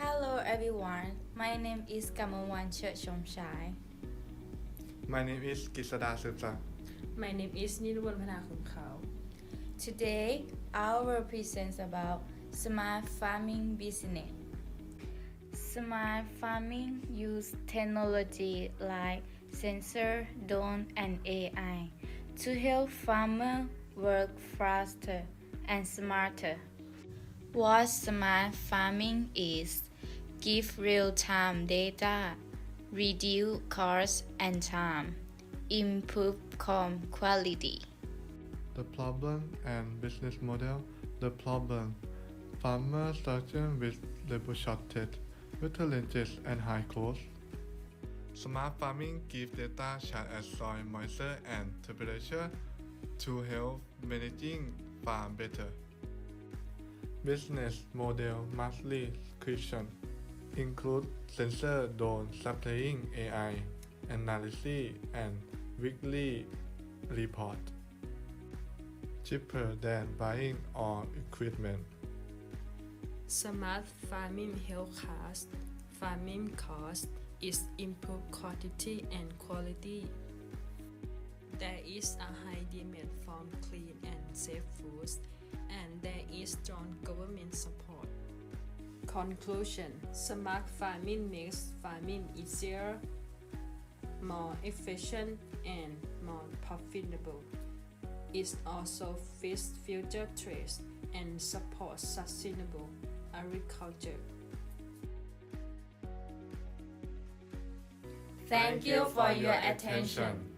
Hello everyone, my name is Kamawan Church Shomshai. My name is Kisada Sutsa. My name is Nirwan Panakumkhao. Today, I will present about smart farming business. Smart farming use technology like sensor, drone, and AI to help farmers work faster and smarter. What smart farming is give real-time data, reduce cost and time, improve com quality. The problem and business model The problem Farmer struggle with labor shortage, challenges and high costs. Smart farming gives data such as soil moisture and temperature to help managing farm better. Business model monthly subscription include sensor drone supplying AI analysis and weekly report. Cheaper than buying all equipment. Smart farming help cost farming cost is improve quantity and quality there is a high demand for clean and safe foods and there is strong government support conclusion smart farming makes farming easier more efficient and more profitable it also fits future trends and supports sustainable agriculture. Thank you for your attention.